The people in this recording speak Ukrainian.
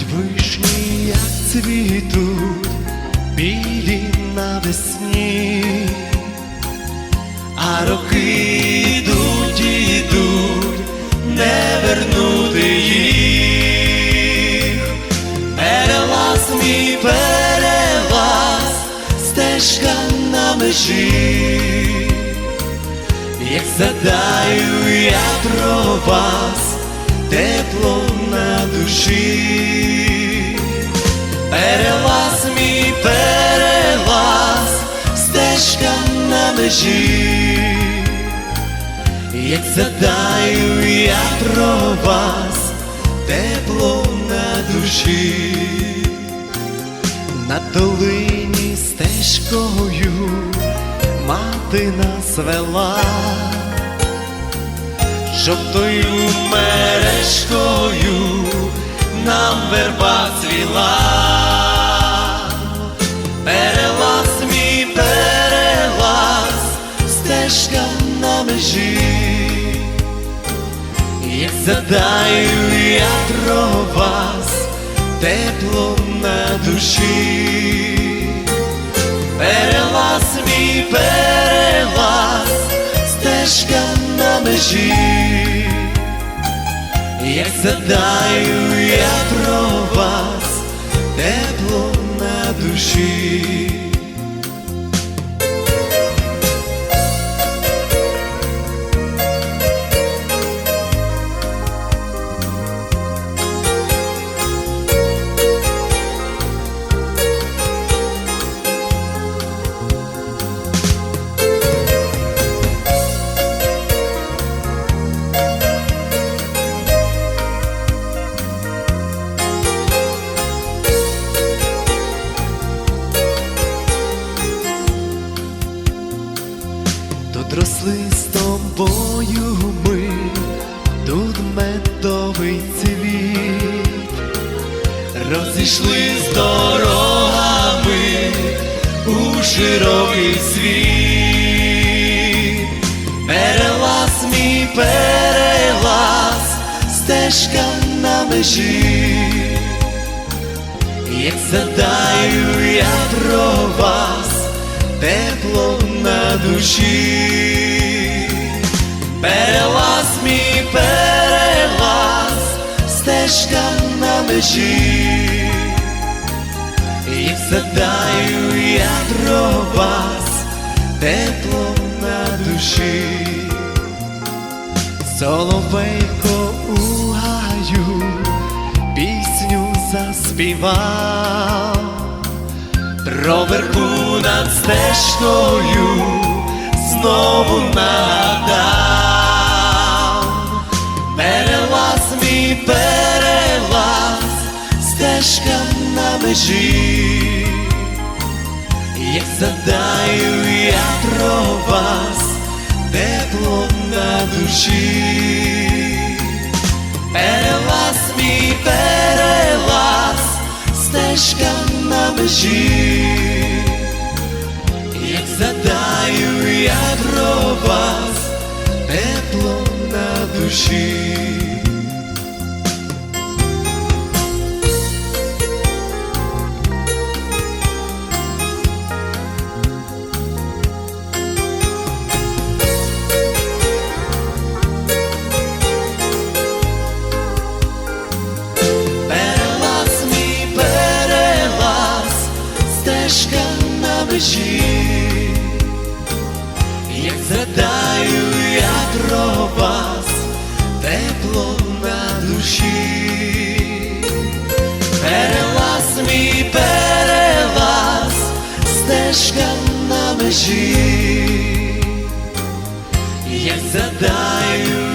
Пахнуть вишні, як цвітуть, білі навесні, а роки йдуть, і йдуть, не вернути їх. Перелаз мій перелаз, стежка на межі, як задаю я про вас, тепло на душі, перелаз мій перелаз, стежка на межі, як задаю я про вас, тепло на душі, на долині стежкою мати нас вела жовтою мережкою нам верба цвіла, перелаз мій перелаз, стежка на межі, як задаю я про вас, тепло на душі, перелаз мій перелаз, стежка на межі, як задаю я про вас, тепло на душі. Росли з тобою ми, тут медовий цвіт, розійшли з дорогами у широкий світ, перелаз мій перелаз, стежка на межі, як задаю я про вас тепло душі, перелаз мій перелаз, стежка на межі, як задаю я про вас, тепло на душі, соловейко у пісню заспівав. Про вербу над стежкою знову нагадав, перелаз мій перелаз, стежка на межі, як задаю я про вас, тепло на душі, перелаз мій перелаз, стежка на межі, задаю я про вас, тепло на душі. Перелаз мій перелаз, стежка на межі, задаю я про вас, тепло на душі, перелаз мій перелаз, стежка на межі, як задаю